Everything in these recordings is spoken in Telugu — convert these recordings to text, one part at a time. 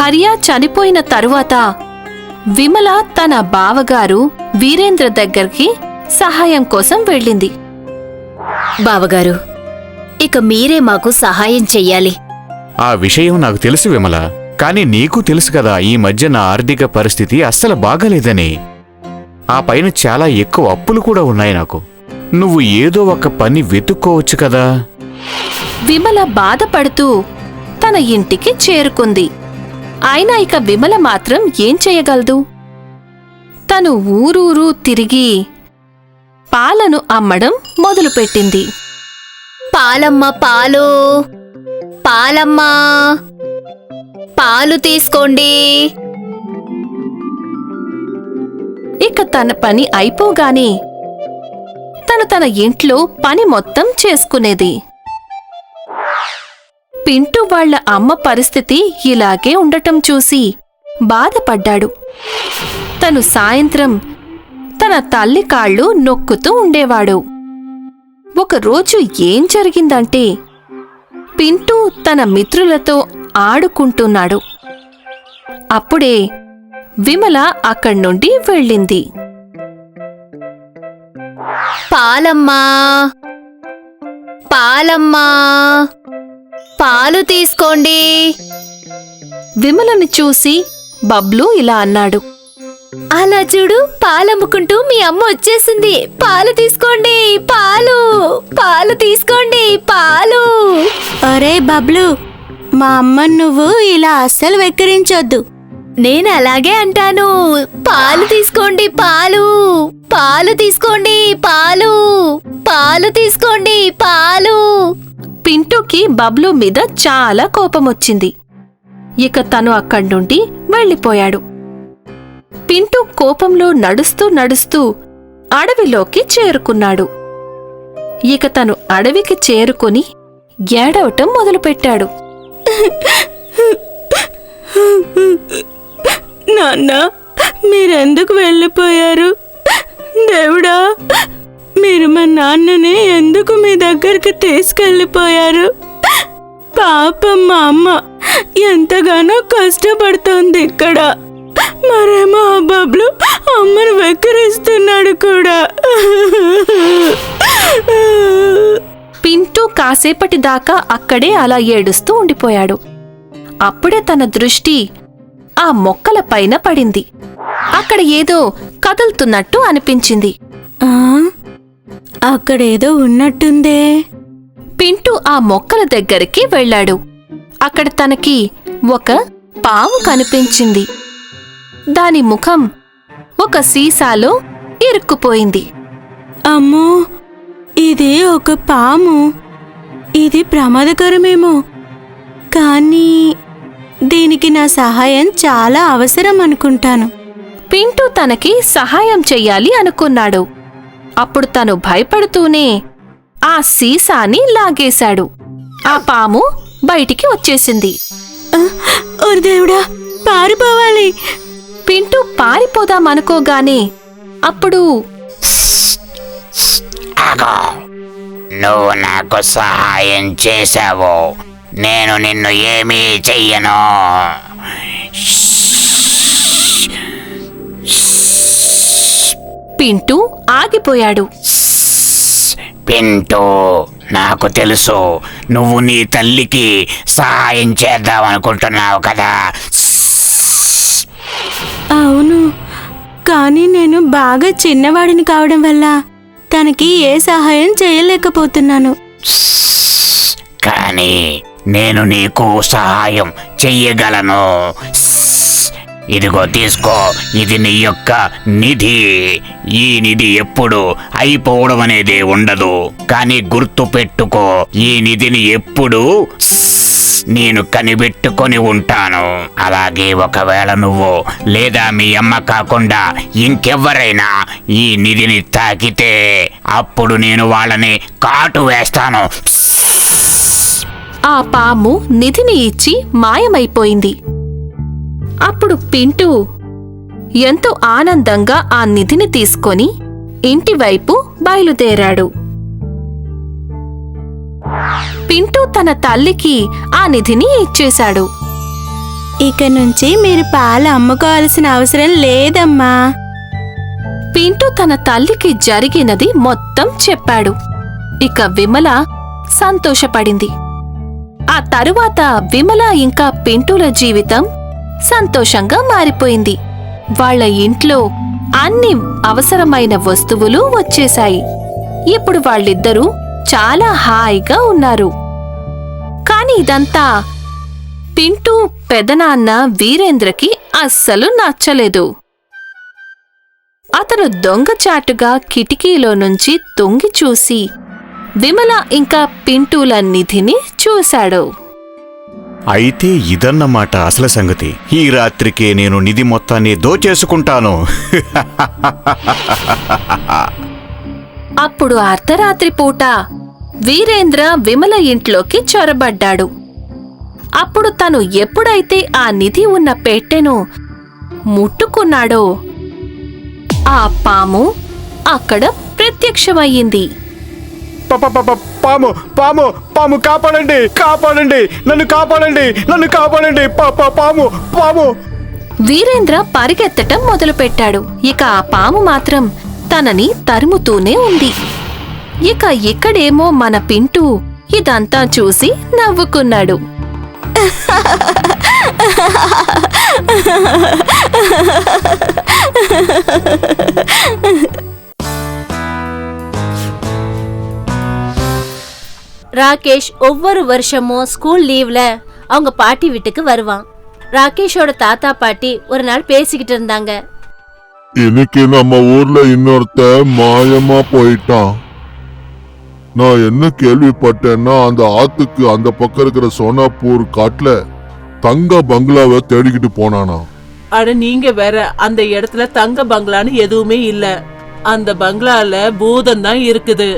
హరియా చనిపోయిన తరువాత విమల తన బావగారు వీరేంద్ర దగ్గరికి సహాయం కోసం వెళ్ళింది. బావగారు ఇక మీరే మాకు సహాయం చెయ్యాలి. ఆ విషయం నాకు తెలుసు విమల కానీ నీకు తెలుసు కదా ఈ మధ్య నా ఆర్థిక పరిస్థితి అస్సలు బాగాలేదని. ఆ పైన చాలా ఎక్కువ అప్పులు కూడా ఉన్నాయి నాకు. నువ్వు ఏదో ఒక పని వెతుక్కోవచ్చు కదా. విమల బాధపడుతూ తన ఇంటికి చేరుకుంది. అయినా ఇక విమల మాత్రం ఏం చేయగలదు? తను ఊరూరు తిరిగి పాలను అమ్మడం మొదలుపెట్టింది. పాలమ్మ పాలు. పాలమ్మా. పాలు తీసుకోండి. ఇక తన పని అయిపోగానే తను తన ఇంట్లో పని మొత్తం చేసుకునేది. పింటూ వాళ్ళ అమ్మ పరిస్థితి ఇలాగే ఉండటం చూసి బాధపడ్డాడు. తను సాయంత్రం తన తల్లి కాళ్ళు నొక్కుతూ ఉండేవాడు. ఒకరోజు ఏం జరిగిందంటే పింటూ తన మిత్రులతో ఆడుకుంటున్నాడు. అప్పుడే విమల అక్కడి నుండి వెళ్ళింది. పాలమ్మా! పాలమ్మా! పాలు తీసుకోండి. విమలను చూసి బబ్లు ఇలా అన్నాడు. అలా చూడు పాలమ్ముకుంటూ మీ అమ్మ వచ్చేసింది. పాలు తీసుకోండి పాలు పాలు తీసుకోండి పాలు. ఒరే బబ్లు మా అమ్మను నువ్వు ఇలా అస్సలు వెక్కిరించొద్దు. నేను అలాగే అంటాను. పాలు తీసుకోండి పాలు. పాలు తీసుకోండి పాలు. పాలు తీసుకోండి పాలు. పింటూకి బబ్లు మీద చాలా కోపమొచ్చింది. ఇక తను అక్కడ్నుండి వెళ్ళిపోయాడు. పింటూ కోపంలో నడుస్తూ నడుస్తూ అడవిలోకి చేరుకున్నాడు. ఇక తను అడవికి చేరుకొని ఏడవటం మొదలుపెట్టాడు. నాన్న మీరెందుకు వెళ్ళిపోయారు? నాన్నని ఎందుకు మీ దగ్గరికి తీసుకెళ్ళిపోయారు? పాపం మా అమ్మ ఎంతగానో కష్టపడుతోంది ఇక్కడ. మరేమో ఆ బబ్లు అమ్మను వెక్కిరిస్తున్నాడు కూడా. పింటూ కాసేపటి దాకా అక్కడే అలా ఏడుస్తూ ఉండిపోయాడు. అప్పుడే తన దృష్టి ఆ మొక్కల పైన పడింది. అక్కడ ఏదో కదులుతున్నట్టు అనిపించింది. ఆ, అక్కడేదో ఉన్నట్టుందే. పింటూ ఆ మొక్కల దగ్గరికి వెళ్ళాడు. అక్కడ తనకి ఒక పాము కనిపించింది. దాని ముఖం ఒక సీసాలో ఇరుక్కుపోయింది. అమ్మో ఇది ఒక పాము. ఇది ప్రమాదకరమేమో. కానీ దీనికి నా సహాయం చాలా అవసరం అనుకుంటాను. పింటూ తనకి సహాయం చెయ్యాలి అనుకున్నాడు. అప్పుడు తను భయపడుతూనే ఆ సీసాని లాగేశాడు. ఆ పాము బయటికి వచ్చేసింది. దేవుడా పారిపోవాలి. పింటూ పారిపోదామనుకోగానే అప్పుడు ఆగో నువ్వు నాకు సహాయం చేశావు. నేను నిన్ను ఏమీ చెయ్యను. పింటూ ఆగిపోయాడు. పింటూ నాకు తెలుసు. నువ్వు నీ తల్లికి సహాయం చేద్దామనుకుంటున్నావు కదా. అవును కానీ నేను బాగా చిన్నవాడిని కావడం వల్ల తనకి ఏ సహాయం చేయలేకపోతున్నాను. కానీ నేను నీకు సహాయం చెయ్యగలను. ఇదిగో తీసుకో. ఇది నీ యొక్క నిధి. ఈ నిధి ఎప్పుడు అయిపోవడం అనేది ఉండదు. కానీ గుర్తు పెట్టుకో. ఈ నిధిని ఎప్పుడు నేను కనిపెట్టుకొని ఉంటాను. అలాగే ఒకవేళ నువ్వు లేదా మీ అమ్మ కాకుండా ఇంకెవ్వరైనా ఈ నిధిని తాకితే అప్పుడు నేను వాళ్ళని కాటు వేస్తాను. ఆ పాము నిధిని ఇచ్చి మాయమైపోయింది. అప్పుడు పింటూ ఎంతో ఆనందంగా ఆ నిధిని తీసుకొని ఇంటివైపు బయలుదేరాడు. పింటూ తన తల్లికి ఆ నిధిని ఇచ్చేశాడు. ఇక నుంచి మీరు పాలు అమ్ముకోవాల్సిన అవసరం లేదమ్మా. పింటూ తన తల్లికి జరిగినది మొత్తం చెప్పాడు. ఇక విమల సంతోషపడింది. ఆ తరువాత విమల ఇంకా పింటూల జీవితం సంతోషంగా మారిపోయింది. వాళ్ళ ఇంట్లో అన్ని అవసరమైన వస్తువులు వచ్చేశాయి. ఇప్పుడు వాళ్ళిద్దరూ చాలా హాయిగా ఉన్నారు. కాని ఇదంతా పింటూ పెదనాన్న వీరేంద్రకి అస్సలు నచ్చలేదు. అతను దొంగచాటుగా కిటికీలో నుంచి తొంగి చూసి విమల ఇంకా పింటూల నిధిని చూశాడు. అయితే ఇదన్నమాట అసలు సంగతి. ఈ రాత్రికే నేను నిధి మొత్తాన్ని దోచేసుకుంటాను. అప్పుడు అర్ధరాత్రి పూట వీరేంద్ర విమల ఇంట్లోకి చొరబడ్డాడు. అప్పుడు తను ఎప్పుడైతే ఆ నిధి ఉన్న పెట్టెను ముట్టుకున్నాడో ఆ పాము అక్కడ ప్రత్యక్షమయ్యింది. పాము పాము పాము కాపాడండి కాపాడండి నన్ను కాపాడండి నన్ను కాపాడండి పాము పాము. వీరేంద్ర పరిగెత్తటం మొదలుపెట్టాడు. ఇక ఆ పాము మాత్రం తనని తరుముతూనే ఉంది. ఇక ఇక్కడేమో మన పింటూ ఇదంతా చూసి నవ్వుకున్నాడు. ராகேஷ் ஒவ்வொரு வருஷமும் ஸ்கூல் லீவ்ல அவங்க பாட்டி வீட்டுக்கு வருவான். ராகேஷோட தாத்தா பாட்டி ஒரு நாள் பேசிக்கிட்டு இருந்தாங்க. இன்னைக்கு நம்ம ஊர்ல இன்னொருத்த மாயமா போயிட்டான். நான் என்ன கேள்விப்பட்டேன்னா அந்த ஆத்துக்கு அந்த பக்கம் இருக்கிற சோனாப்பூர் காட்டுல தங்க பங்களாவை தேடிக்கிட்டு போனானா. அட நீங்க வேற அந்த இடத்துல தங்க பங்களான்னு எதுவுமே இல்ல. அந்த பங்களால பூதம் தான் இருக்குது.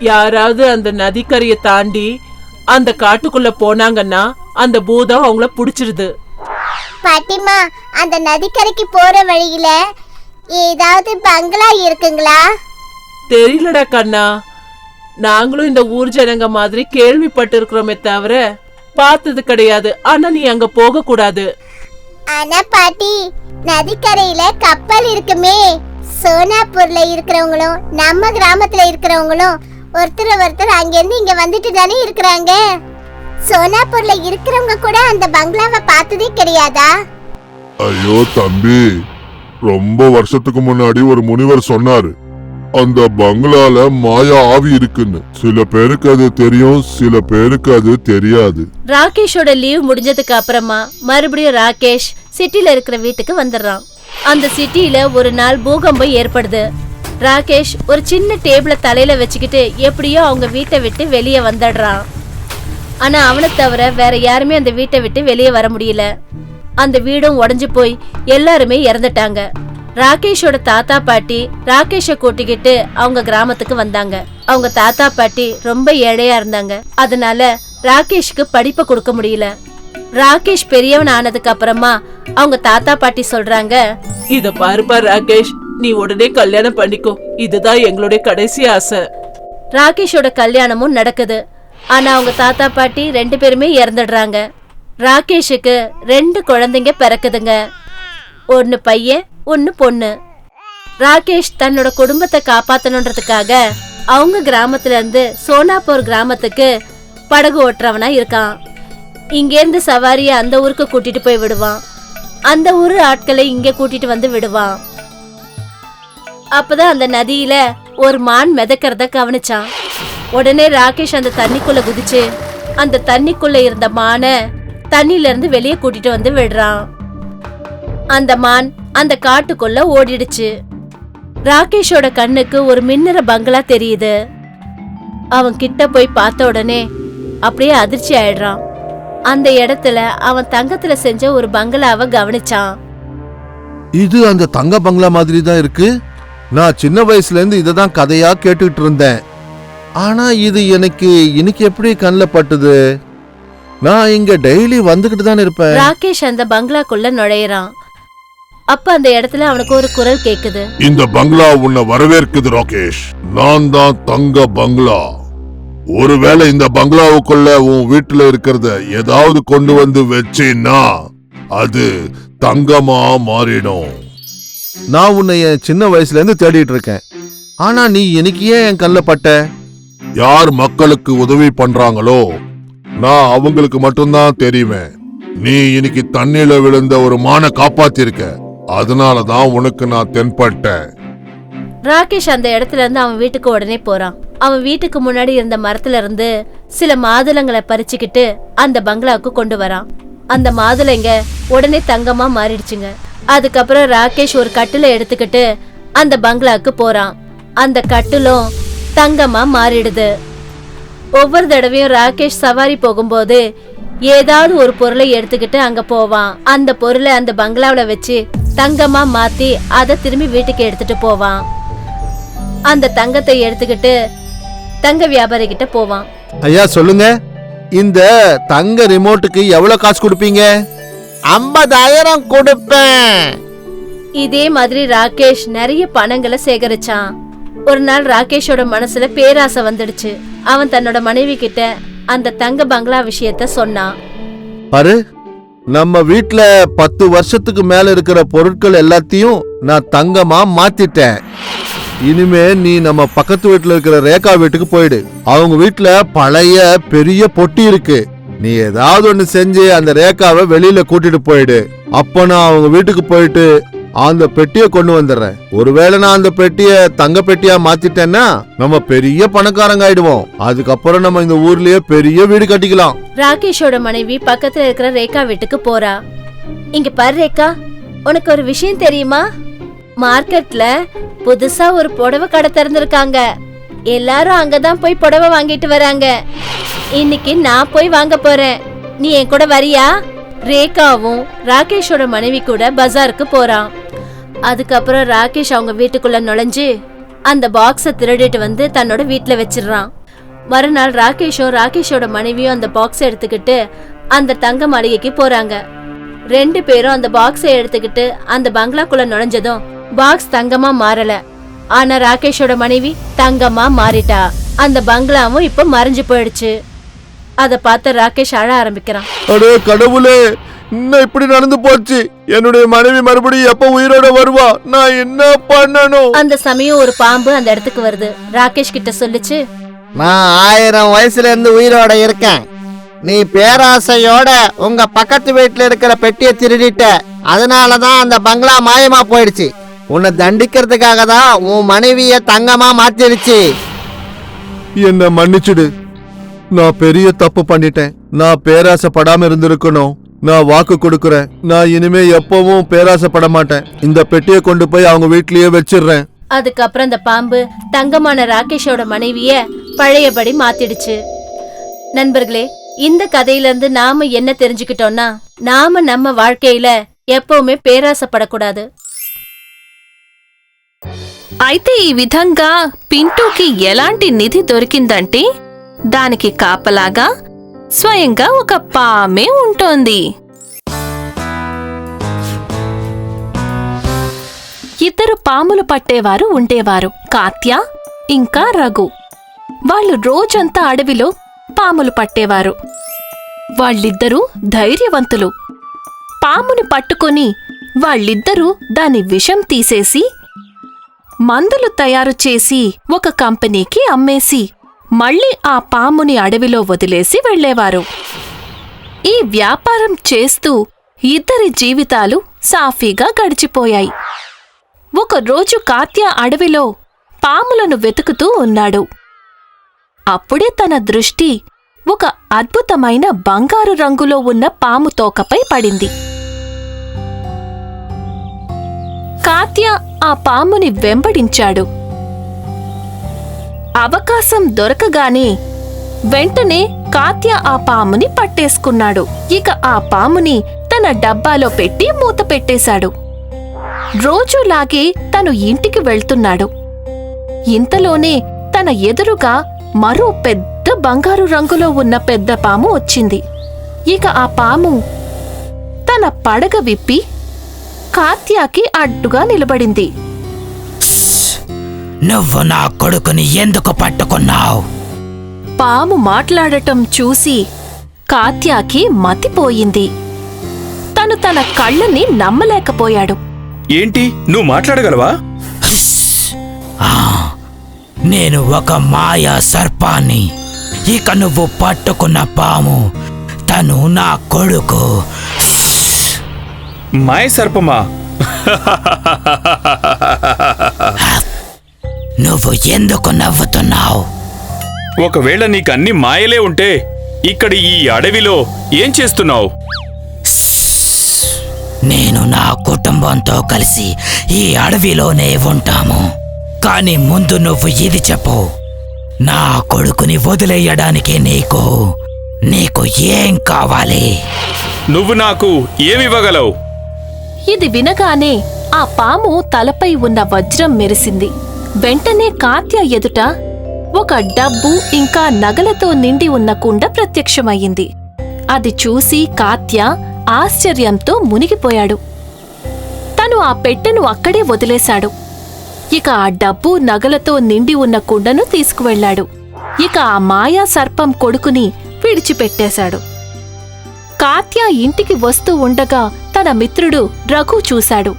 யாராவது அந்த நதிக்கரையை தாண்டி அந்த காட்டுக்குள்ள போனாங்கன்னா அந்த பூதம் அவங்கள புடிச்சிருது. பாட்டிமா அந்த நதிக்கரைக்கு போற வழியில ஏதாவது பங்களா இருக்குங்களா? தெரியலடா கண்ணா. நாங்களும் இந்த ஊர் ஜனங்க மாதிரி கேள்விப்பட்டு இருக்கிறோமே தவிர பார்த்தது கிடையாது. ஆனா நீ அங்க போக கூடாது ஆனா பாட்டி நதிக்கரையில கப்பல் இருக்குமே. சோனாப்பூர்ல இருக்கிறவங்களும் நம்ம கிராமத்துல இருக்கிறவங்களும் ஒருத்தர் ஒருத்தர் அங்கிருந்து இங்க வந்துட்டு தானே இருக்கிறாங்க. சோனாப்பூர்ல இருக்கிறவங்க கூட அந்த பங்களாவை பார்த்ததே கிடையாதா? ஐயோ தம்பி. ரொம்ப வருஷத்துக்கு முன்னாடி ஒரு முனிவர் சொன்னாரு அந்த பங்களால மாயா ஆவி இருக்குன்னு. சில பேருக்கு அது தெரியும் சில பேருக்கு அது தெரியாது. ராகேஷோட லீவ் முடிஞ்சதுக்கு அப்புறமா மறுபடியும் ராகேஷ் சிட்டில இருக்கிற வீட்டுக்கு வந்துடுறான். அந்த சிட்டில ஒரு நாள் பூகம்பம் ஏற்படுது. ராகேஷ் ஒரு சின்ன டேபிளை தலையில வச்சுக்கிட்டு எப்படியோ அவங்க வீட்டை விட்டு வெளியே வந்துடுறான். ஆனா அவனை தவிர வேற யாருமே அந்த வீட்டை விட்டு வெளியே வர முடியல. அந்த வீடும் உடஞ்சு போய் எல்லாருமே இறந்துட்டாங்க. ராகேஷோட தாத்தா பாட்டி ராகேஷை கூட்டிக்கிட்டு அவங்க கிராமத்துக்கு வந்தாங்க. அவங்க தாத்தா பாட்டி ரொம்ப ஏழையா இருந்தாங்க. அதனால ராகேஷ்க்கு படிப்பை கொடுக்க முடியல. ராகேஷ் பெரியவன் ஆனதுக்கு அப்புறமா அவங்க தாத்தா பாட்டி சொல்றாங்க இத பாருப்பா ராகேஷ் நீ உடனே கல்யாணம் பண்ணிக்கோ. இதுதான் எங்களுடைய கடைசி ஆசை. ராகேஷோட கல்யாணமும் நடக்குது. ஆனா அவங்க தாத்தா பாட்டி ரெண்டு பேருமே இறந்துடுறாங்க. ராகேஷுக்கு ரெண்டு குழந்தைங்க பிறக்குதுங்க. ஒன்னு பையன் ஒன்னு பொண்ணு. ராகேஷ் தன்னோட குடும்பத்தை காப்பாத்தணுன்றதுக்காக அவங்க கிராமத்துல இருந்து சோனாப்பூர் கிராமத்துக்கு படகு ஓட்டுறவனா இருக்கான். இங்கேருந்து சவாரியை அந்த ஊருக்கு கூட்டிட்டு போய் விடுவான். அந்த ஊர் ஆட்களை இங்கே கூட்டிட்டு வந்து விடுவான். அப்பதான் அந்த நதியில ஒரு மான் மிதக்கிறத கவனிச்சான். உடனே ராகேஷ் அந்த தண்ணிக்குள்ள குதிச்சு அந்த தண்ணிக்குள்ள இருந்த மானை தண்ணில இருந்து வெளியே கூட்டிட்டு வந்து விடுறான். அந்த மான் அந்த காட்டுக்குள்ள ஓடிடுச்சு. ராகேஷோட கண்ணுக்கு ஒரு மின்னற பங்களா தெரியுது. அவன் கிட்ட போய் பார்த்த உடனே அப்படியே அதிர்ச்சி ஆயிடுறான். அந்த இடத்துல அவன் தங்கத்துல செஞ்ச ஒரு பங்களாவை கவனிச்சான். இது அந்த தங்க பங்களா மாதிரி தான் இருக்கு? நான் சின்ன வயசுல இருந்து இதை தான் கதையா கேட்டுக்கிட்டு இருந்தேன் ஆனா இது எனக்கு இன்னைக்கு எப்படி கண்ணில் பட்டுது? நான் இங்க டெய்லி வந்துகிட்டு தான் இருப்பேன். ராகேஷ் அந்த பங்களாக்குள்ள நுழையறான். அப்ப அந்த இடத்துல அவனுக்கு ஒரு குரல் கேக்குது. இந்த பங்களா உன்னை வரவேற்குது ராகேஷ். நான் தான் தங்க பங்களா. ஒருவேளை இந்த பங்களாவுக்குள்ள உன் வீட்டுல இருக்கிறத ஏதாவது கொண்டு வந்து வச்சீன்னா அது தங்கமா மாறிடும். நான் உன்னை என் சின்ன வயசுல இருந்து தேடிட்டு இருக்கேன் ஆனா நீ எனக்கு ஏன் என் கண்ணில் பட்ட? யார் மக்களுக்கு உதவி பண்றாங்களோ நான் அவங்களுக்கு மட்டும்தான் தெரியுவேன் நீ இன்னைக்கு தண்ணியில விழுந்த ஒரு மானை காப்பாத்திருக்க. அதனால தான் உனக்கு நான் தென்பட்டேன். ராகேஷ் அந்த இடத்துல இருந்து அவன் வீட்டுக்கு உடனே போறான். அவன் வீட்டுக்கு முன்னாடி இருந்த மரத்துல இருந்து சில மாதுளங்களை பறிச்சுக்கிட்டு அந்த பங்களாவுக்கு கொண்டு வரான். அந்த மாதுளைங்க உடனே தங்கமா மாறிடுச்சுங்க. அதுக்கப்புறம் ராகேஷ் ஒரு கட்டில எடுத்துக்கிட்டு அந்த பங்களாக்கு போறான். அந்த கட்டிலும் தங்கமா மாறிடுது. ஒவ்வொரு தடவையும் ராகேஷ் சவாரி போகும்போது ஏதாவது ஒரு பொருளை எடுத்துக்கிட்டு அங்க போவான். அந்த பொருளை அந்த பங்களாவில வச்சு தங்கமா மாத்தி அதை திரும்பி வீட்டுக்கு எடுத்துட்டு போவான். அந்த தங்கத்தை எடுத்துக்கிட்டு தங்க வியாபாரி கிட்ட போவான். ஐயா சொல்லுங்க. இந்த தங்க ரிமோட்டுக்கு எவ்வளவு காசு கொடுப்பீங்க? ஐம்பதாயிரம் கொடுப்பேன். இதே மாதிரி ராகேஷ் நிறைய பணங்களை சேகரிச்சான். ஒரு நாள் ராகேஷோட மனசுல பேராசை வந்துடுச்சு. அவன் தன்னோட மனைவி கிட்ட அந்த தங்க பங்களா விஷயத்த சொன்னான். பாரு நம்ம வீட்ல பத்து வருஷத்துக்கு மேல இருக்கிற பொருட்கள் எல்லாத்தையும் நான் தங்கமா மாத்திட்டேன். இனிமே நீ நம்ம பக்கத்து வீட்டுல இருக்கிற ரேகா வீட்டுக்கு போயிடு. அவங்க வீட்ல பழைய பெரிய பொட்டி இருக்கு. நீ ஏதாவது ஒண்ணு செஞ்சு அந்த ரேகாவை வெளியில கூட்டிட்டு போயிடு. அப்ப நான் அவங்க வீட்டுக்கு போயிட்டு அந்த பெட்டியை கொண்டு வந்துடுறேன். ஒருவேளை நான் அந்த பெட்டிய தங்க பெட்டியா மாத்திட்டேன்னா நம்ம பெரிய பணக்காரங்க ஆயிடுவோம். அதுக்கப்புறம் நம்ம இந்த ஊர்லயே பெரிய வீடு கட்டிக்கலாம். ராகேஷோட மனைவி பக்கத்துல இருக்கிற ரேகா வீட்டுக்கு போறா. இங்க பாரு ரேகா உனக்கு ஒரு விஷயம் தெரியுமா? மார்க்கெட்ல புதுசா ஒரு புடவை கடை திறந்திருக்காங்க. எல்லாரும் அங்கதான் போய் புடவை வாங்கிட்டு வராங்க. இன்னைக்கு நான் போய் வாங்க போறேன். நீ என் கூட வரியா? ரேகாவும் ராகேஷோட மனைவி கூட பஜாருக்கு போறான். அதுக்கப்புறம் ராகேஷ் அவங்க வீட்டுக்குள்ள நுழைஞ்சு அந்த பாக்ஸை திருடிட்டு வந்து தன்னோட வீட்டில் வச்சிடுறான். மறுநாள் ராகேஷும் ராகேஷோட மனைவியும் அந்த பாக்ஸை எடுத்துக்கிட்டு அந்த தங்க மாளிகைக்கு போறாங்க. ரெண்டு பேரும் அந்த பாக்ஸை எடுத்துக்கிட்டு அந்த பங்களாக்குள்ள நுழைஞ்சதும் பாக்ஸ் தங்கமா மாறல. ஆனா ராகேஷோட மனைவி தங்கமா மாறிட்டா. அந்த பங்களாவும் இப்ப மறைஞ்சு போயிடுச்சு. அத பார்த்து ராகேஷ் அழ ஆரம்பிக்கிறான். அடே கடவுளே இன்னும் இப்படி நடந்து போச்சு. என்னுடைய மனைவி மறுபடியும் எப்ப உயிரோட வருவா? நான் என்ன பண்ணணும்? அந்த சமயம் ஒரு பாம்பு அந்த இடத்துக்கு வருது. ராகேஷ் கிட்ட சொல்லுச்சு நான் ஆயிரம் வயசுல இருந்து உயிரோட இருக்கேன். நீ பேராசையோட உங்க பக்கத்து வீட்டுல இருக்கிற பெட்டியை திருடிட்ட. அதனால தான் அந்த பங்களா மாயமா போயிடுச்சு. உன்னை தண்டிக்கிறதுக்காக தான் உன் மனைவிய தங்கமா மாத்திடுச்சு என்ன மன்னிச்சிடு. நான் பெரிய தப்பு பண்ணிட்டேன். நான் பேராசைப்படாம இருந்திருக்கணும். நான் வாக்கு கொடுக்கறேன். நான் இனிமே எப்பவும் பேராசைப்பட மாட்டேன். இந்த பெட்டியை கொண்டு போய் அவங்க வீட்லயே வச்சிடுறேன். அதுக்கப்புறம் அந்த பாம்பு தங்கமான ராகேஷோட மனைவிய பழையபடி மாத்திடுச்சு. நண்பர்களே இந்த கதையில இருந்து நாம என்ன தெரிஞ்சுக்கிட்டோம்னா நாம நம்ம வாழ்க்கையில எப்பவுமே பேராசைப்படக்கூடாது. అయితే ఈ విధంగా పింటూకి ఎలాంటి నిధి దొరికిందంటే దానికి కాపలాగా స్వయంగా ఒక పామే ఉంటోంది. ఇద్దరు పాములు పట్టేవారు ఉండేవారు. కాత్య ఇంకా రఘు. వాళ్ళు రోజంతా అడవిలో పాములు పట్టేవారు. వాళ్ళిద్దరూ ధైర్యవంతులు. పాముని పట్టుకొని వాళ్ళిద్దరూ దాని విషం తీసేసి మందులు తయారు చేసి ఒక కంపెనీకి అమ్మేసి మళ్ళీ ఆ పాముని అడవిలో వదిలేసి వెళ్ళేవారు. ఈ వ్యాపారం చేస్తూ ఇద్దరి జీవితాలు సాఫీగా గడిచిపోయాయి. ఒకరోజు కాత్య అడవిలో పాములను వెతుకుతూ ఉన్నాడు. అప్పుడే తన దృష్టి ఒక అద్భుతమైన బంగారు రంగులో ఉన్న పాము తోకపై పడింది. కాత్య ఆ పాముని వెంబడించాడు. అవకాశం దొరకగానే వెంటనే కాత్య ఆ పాముని పట్టేసుకున్నాడు. ఇక ఆ పాముని తన డబ్బాలో పెట్టి మూత పెట్టేశాడు. రోజులాగే తను ఇంటికి వెళ్తున్నాడు. ఇంతలోనే తన ఎదురుగా మరో పెద్ద బంగారు రంగులో ఉన్న పెద్ద పాము వచ్చింది. ఇక ఆ పాము తన పడగ విప్పి కాత్యాకి అడ్డుగా నిలబడింది. నువ్వు నా కొడుకుని ఎందుకు పట్టుకున్నావు? పాము మాట్లాడటం చూసి కాత్యాకి మతిపోయింది. తను తన కళ్ళని నమ్మలేకపోయాడు. ఏంటి? నువ్వు మాట్లాడగలవా? నేను ఒక మాయా సర్పాన్ని. ఇక నువ్వు పట్టుకున్న పాము తను నా కొడుకు. మాయ సర్పమా? నువ్వు ఎందుకు నవ్వుతున్నావు? ఒకవేళ నీకు అన్ని మాయలే ఉంటే ఇక్కడ ఈ అడవిలో ఏం చేస్తున్నావు? నేను నా కుటుంబంతో కలిసి ఈ అడవిలోనే ఉంటాము. కానీ ముందు నువ్వు ఇది చెప్పు. నా కొడుకుని వదిలేయడానికి నీకు నీకు ఏం కావాలి? నువ్వు నాకు ఏమివ్వగలవు? ఇది వినగానే ఆ పాము తలపై ఉన్న వజ్రం మెరిసింది. వెంటనే కాత్య ఎదుట ఒక డబ్బు ఇంకా నగలతో నిండి ఉన్న కుండ ప్రత్యక్షమయ్యింది. అది చూసి కాత్య ఆశ్చర్యంతో మునిగిపోయాడు. తను ఆ పెట్టెను అక్కడే వదిలేశాడు. ఇక ఆ డబ్బు నగలతో నిండి ఉన్న కుండను తీసుకువెళ్ళాడు. ఇక ఆ మాయా సర్పం కొడుకుని విడిచిపెట్టేశాడు. కాత్య ఇంటికి వస్తూ ఉండగా తన మిత్రుడు రఘు చూశాడు.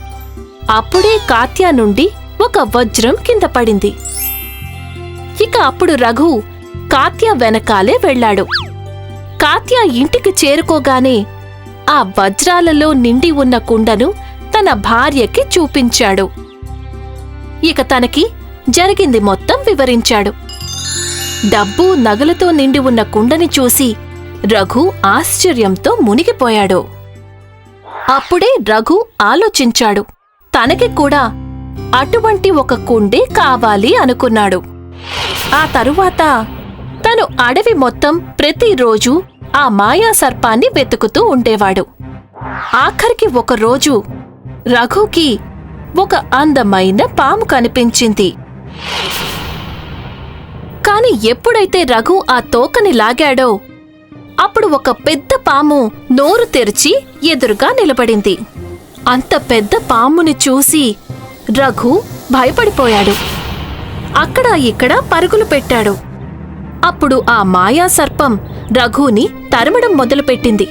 అప్పుడే కాత్య నుండి ఒక వజ్రం కింద పడింది. ఇక అప్పుడు రఘు కాత్య వెనకాలే వెళ్ళాడు. కాత్య ఇంటికి చేరుకోగానే ఆ వజ్రాలలో నిండి ఉన్న కుండను తన భార్యకి చూపించాడు. ఇక తనకి జరిగింది మొత్తం వివరించాడు. డబ్బు నగలతో నిండి ఉన్న కుండని చూసి రఘు ఆశ్చర్యంతో మునిగిపోయాడు. అప్పుడే రఘు ఆలోచించాడు. తనకి కూడా అటువంటి ఒక కుండే కావాలి అనుకున్నాడు. ఆ తరువాత తను అడవి మొత్తం ప్రతిరోజు ఆ మాయా సర్పాన్ని వెతుకుతూ ఉండేవాడు. ఆఖరికి ఒక రోజు రఘుకి ఒక అందమైన పాము కనిపించింది. కాని ఎప్పుడైతే రఘు ఆ తోకని లాగాడో అప్పుడు ఒక పెద్ద పాము నోరు తెరిచి ఎదురుగా నిలబడింది. అంత పెద్ద పాముని చూసి రఘు భయపడిపోయాడు. అక్కడ ఇక్కడ పరుగులు పెట్టాడు. అప్పుడు ఆ మాయా సర్పం రఘుని తరమడం మొదలుపెట్టింది.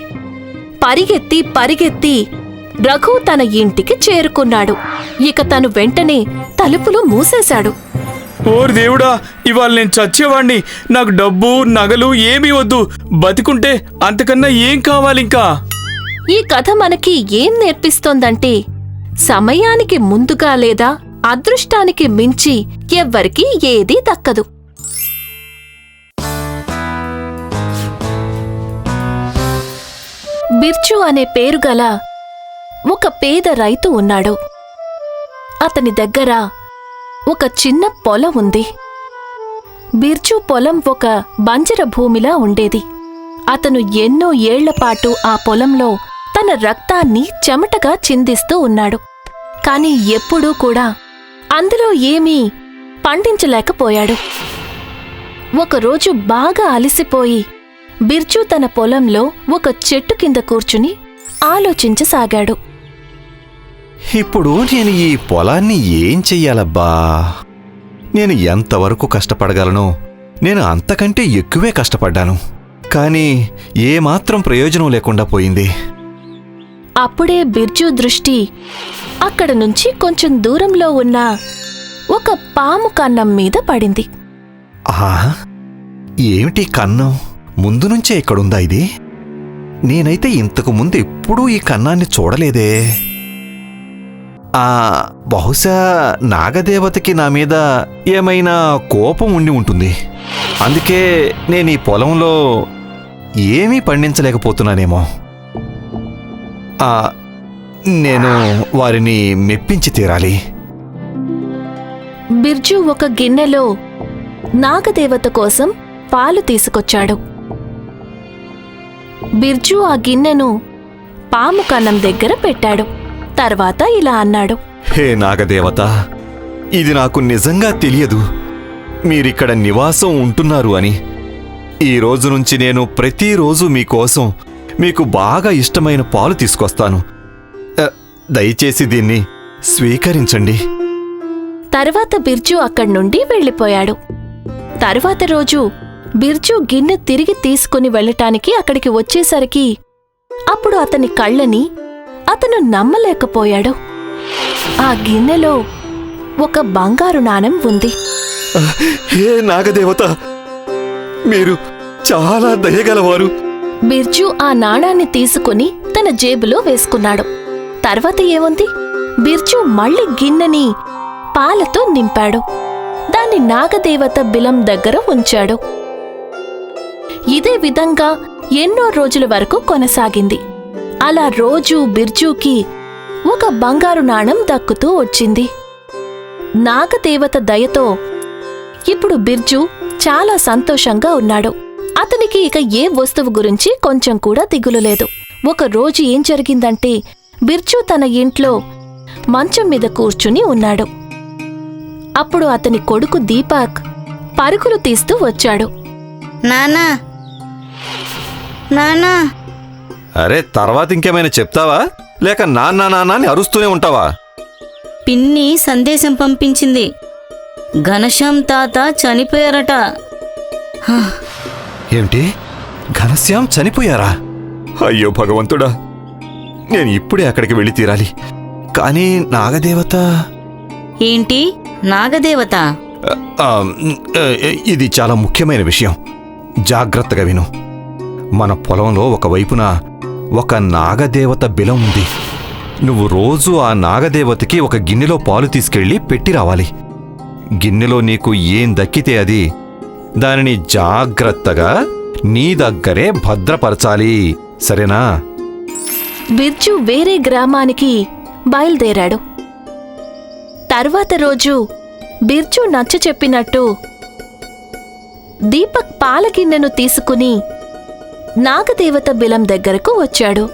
పరిగెత్తి పరిగెత్తి రఘు తన ఇంటికి చేరుకున్నాడు. ఇక తను వెంటనే తలుపులు మూసేశాడు. ఓరి దేవుడా ఇవాళ నేను చచ్చేవాణ్ణి. నాకు డబ్బు నగలు ఏమీ వద్దు. బతికుంటే అంతకన్నా ఏం కావాలి ఇంకా? ఈ కథ మనకి ఏం నేర్పిస్తోందంటే సమయానికి ముందుగా లేదా అదృష్టానికి మించి ఎవ్వరికీ ఏదీ దక్కదు. బిర్చు అనే పేరు గల ఒక పేద రైతు ఉన్నాడు. అతని దగ్గర ఒక చిన్న పొలం ఉంది. బిర్జు పొలం ఒక బంజర భూమిలా ఉండేది. అతను ఎన్నో ఏళ్ళపాటు ఆ పొలంలో తన రక్తాన్ని చెమటగా చిందిస్తూ ఉన్నాడు. కాని ఎప్పుడూ కూడా అందులో ఏమీ పండించలేకపోయాడు. ఒకరోజు బాగా అలసిపోయి బిర్జు తన పొలంలో ఒక చెట్టు కింద కూర్చుని ఆలోచించసాగాడు. ఇప్పుడు నేను ఈ పొలాన్ని ఏం చెయ్యాలబ్బా? నేను ఎంతవరకు కష్టపడగలను? నేను అంతకంటే ఎక్కువే కష్టపడ్డాను. కానీ ఏమాత్రం ప్రయోజనం లేకుండా పోయింది. అప్పుడే బిర్జు దృష్టి అక్కడ నుంచి కొంచెం దూరంలో ఉన్న ఒక పాము కన్నం మీద పడింది. ఆ? ఏమిటి కన్నం? ముందు నుంచే ఇక్కడుందా ఇది? నేనైతే ఇంతకు ముందు ఎప్పుడూ ఈ కన్నాన్ని చూడలేదే. ఆ బహుశా నాగదేవతకి నా మీద ఏమైనా కోపం ఉండి ఉంటుంది. అందుకే నేను ఈ పొలంలో ఏమీ పండించలేకపోతున్నానేమో. ఆ నేను వారిని మెప్పించి తీరాలి. బిర్జు ఒక గిన్నెలో నాగదేవత కోసం పాలు తీసుకొచ్చాడు. బిర్జు ఆ గిన్నెను పాము కన్నం దగ్గర పెట్టాడు. తర్వాత ఇలా అన్నాడు. హే నాగదేవత ఇది నాకు నిజంగా తెలియదు. మీరిక్కడ నివాసం ఉంటున్నారు అని. ఈ రోజు నుంచి నేను ప్రతిరోజు మీకోసం మీకు బాగా ఇష్టమైన పాలు తీసుకొస్తాను. దయచేసి దీన్ని స్వీకరించండి. తర్వాత బిర్జు అక్కడి నుండి వెళ్ళిపోయాడు. తరువాత రోజు బిర్జు గిన్నె తిరిగి తీసుకుని వెళ్ళటానికి అక్కడికి వచ్చేసరికి అప్పుడు అతని కళ్ళని అతను నమ్మలేకపోయాడు. ఆ గిన్నెలో ఒక బంగారు నాణెం ఉంది. హే నాగదేవత మీరు చాలా దయగలవారు. బిర్జు ఆ నాణాన్ని తీసుకుని తన జేబులో వేసుకున్నాడు. తర్వాత ఏముంది? బిర్జు మళ్ళీ గిన్నెని పాలతో నింపాడు. దాన్ని నాగదేవత బిలం దగ్గర ఉంచాడు. ఇదే విధంగా ఎన్నో రోజుల వరకు కొనసాగింది. అలా రోజూ బిర్జుకి ఒక బంగారు నాణం దక్కుతూ వచ్చింది. నాగదేవత దయతో ఇప్పుడు బిర్జు చాలా సంతోషంగా ఉన్నాడు. అతనికి ఇక ఏ వస్తువు గురించి కొంచెం కూడా దిగులు లేదు. ఒక రోజు ఏం జరిగిందంటే బిర్జు తన ఇంట్లో మంచం మీద కూర్చుని ఉన్నాడు. అప్పుడు అతని కొడుకు దీపాక్ పరుగులు తీస్తూ వచ్చాడు. నానా నానా అరే తర్వాత ఇంకేమైనా చెప్తావా? లేక నాన్న నాన్న అని అరుస్తూనే ఉంటావా? పిన్ని సందేశం పంపించింది. ఘనశ్యామ్ తాత చనిపోయారట. ఏమిటి? ఘనశ్యాం చనిపోయారా? అయ్యో భగవంతుడా నేను ఇప్పుడే అక్కడికి వెళ్ళి తీరాలి. కానీ నాగదేవత? ఏంటి? నాగదేవత? ఆ, ఆ, ఇది చాలా ముఖ్యమైన విషయం. జాగ్రత్తగా విను. మన పొలంలో ఒకవైపున ఒక నాగదేవత బిలం ఉంది. నువ్వు రోజు ఆ నాగదేవతకి ఒక గిన్నెలో పాలు తీసుకెళ్ళి పెట్టి రావాలి. గిన్నెలో నీకు ఏం దక్కితే అది దానిని జాగ్రత్తగా నీ దగ్గరే భద్రపరచాలి. సరేనా? బిర్జు వేరే గ్రామానికి బయలుదేరాడు. తర్వాత రోజు బిర్జు నచ్చ చెప్పినట్టు దీపక్ పాలగిన్నెను తీసుకుని నాగదేవత బిలం దగ్గరకు వచ్చాడు.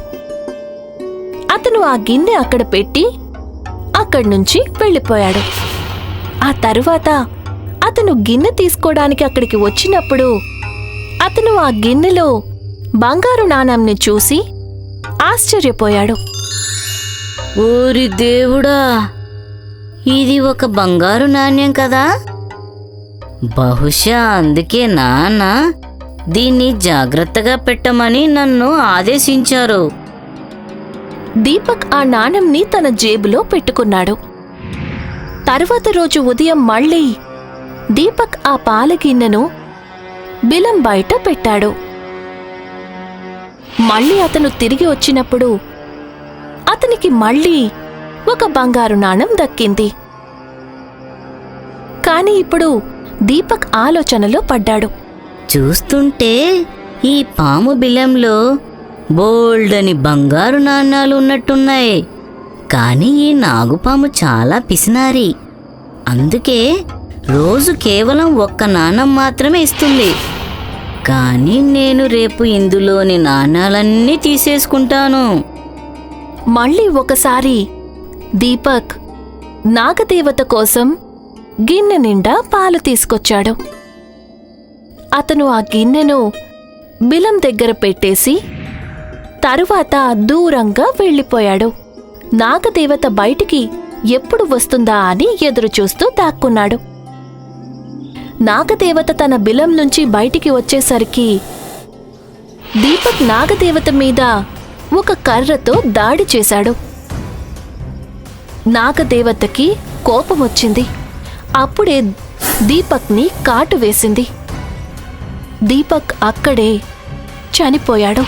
అతను ఆ గిన్నె అక్కడ పెట్టి అక్కడి నుంచి వెళ్ళిపోయాడు. ఆ తరువాత అతను గిన్నె తీసుకోవడానికి అక్కడికి వచ్చినప్పుడు అతను ఆ గిన్నెలో బంగారు నాణంని చూసి ఆశ్చర్యపోయాడు. ఓరి దేవుడా ఇది ఒక బంగారు నాణ్యం కదా? బహుశా అందుకే నాన్న దీన్ని జాగ్రత్తగా పెట్టమని నన్ను ఆదేశించారు. దీపక్ ఆ నాణంని తన జేబులో పెట్టుకున్నాడు. తర్వాత రోజు ఉదయం మళ్ళీ దీపక్ ఆ పాల గిన్నెను బిలం బయట పెట్టాడు. మళ్ళీ అతను తిరిగి వచ్చినప్పుడు అతనికి మళ్ళీ ఒక బంగారు నాణం దక్కింది. కాని ఇప్పుడు దీపక్ ఆలోచనలో పడ్డాడు. చూస్తుంటే ఈ పాము బిలంలో బోల్డని బంగారు నాణాలు ఉన్నట్టున్నాయి. కానీ ఈ నాగుపాము చాలా పిసినారి. అందుకే రోజు కేవలం ఒక్క నాణం మాత్రమే ఇస్తుంది. కానీ నేను రేపు ఇందులోని నాణాలన్నీ తీసేసుకుంటాను. మళ్ళీ ఒకసారి దీపక్ నాగదేవత కోసం గిన్నె నిండా పాలు తీసుకొచ్చాడు. అతను ఆ గిన్నెను బిలం దగ్గర పెట్టేసి తరువాత దూరంగా వెళ్ళిపోయాడు. నాగదేవత బయటికి ఎప్పుడు వస్తుందా అని ఎదురుచూస్తూ దాక్కున్నాడు. నాగదేవత తన బిలం నుంచి బయటికి వచ్చేసరికి దీపక్ నాగదేవత మీద ఒక కర్రతో దాడి చేశాడు. నాగదేవతకి కోపమొచ్చింది అప్పుడే దీపక్ని కాటు వేసింది. దీపక్ అక్కడే చనిపోయాడు.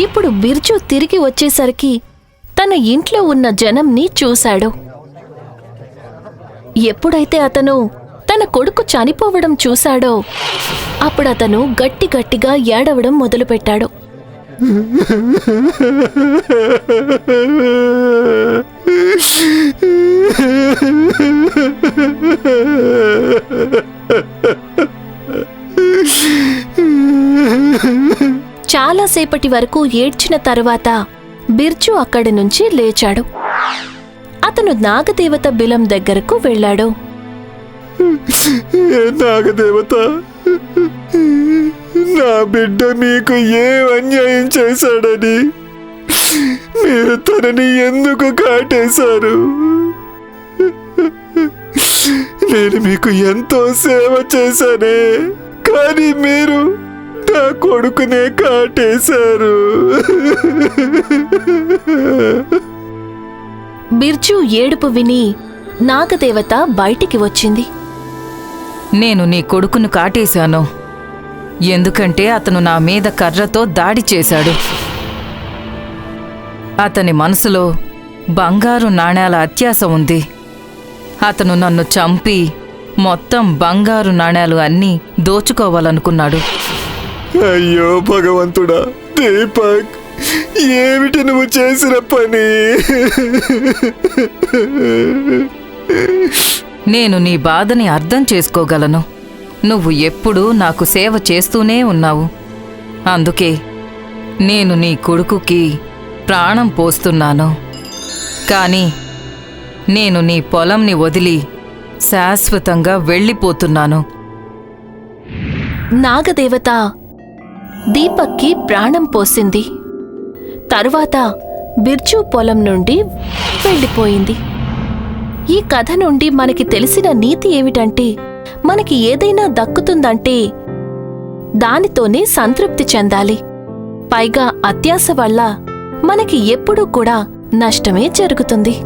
ఇప్పుడు బిర్జు తిరిగి వచ్చేసరికి తన ఇంట్లో ఉన్న జనంని చూశాడు. ఎప్పుడైతే అతను తన కొడుకు చనిపోవడం చూశాడో అప్పుడతను గట్టి గట్టిగా ఏడవడం మొదలుపెట్టాడు. చాలాసేపటి వరకు ఏడ్చిన తరువాత బిర్జు అక్కడి నుంచి లేచాడు. అతను నాగదేవత బిలం దగ్గరకు వెళ్ళాడు. నాగదేవత? నా బిడ్డ మీకు ఏ అన్యాయం చేశాడని? మీరు తనని ఎందుకు కాటేశారు? నేను మీకు ఎంతో సేవ చేశానే. కానీ మీరు నా కొడుకునే కాటేశారు. బిర్జు ఏడుపు విని నాగదేవత బయటికి వచ్చింది. నేను నీ కొడుకును కాటేశాను. ఎందుకంటే అతను నా మీద కర్రతో దాడి చేశాడు. అతని మనసులో బంగారు నాణేల అత్యాస ఉంది. అతను నన్ను చంపి మొత్తం బంగారు నాణేలు అన్నీ దోచుకోవాలనుకున్నాడు. అయ్యో భగవంతుడా దీపక్ ఏమిటి నువ్వు చేసిన పని? నేను నీ బాధని అర్థం చేసుకోగలను. నువ్వు ఎప్పుడూ నాకు సేవ చేస్తూనే ఉన్నావు. అందుకే నేను నీ కొడుకుకి ప్రాణం పోస్తున్నాను. కానీ నేను నీ పొలంని వదిలి శాశ్వతంగా వెళ్ళిపోతున్నాను. నాగదేవత దీపక్కి ప్రాణం పోసింది. తరువాత బిర్జు పొలం నుండి వెళ్ళిపోయింది. ఈ కథ నుండి మనకి తెలిసిన నీతి ఏమిటంటే మనకి ఏదైనా దక్కుతుందంటే దానితోనే సంతృప్తి చెందాలి. పైగా అత్యాశ వల్ల మనకి ఎప్పుడూ కూడా నష్టమే జరుగుతుంది.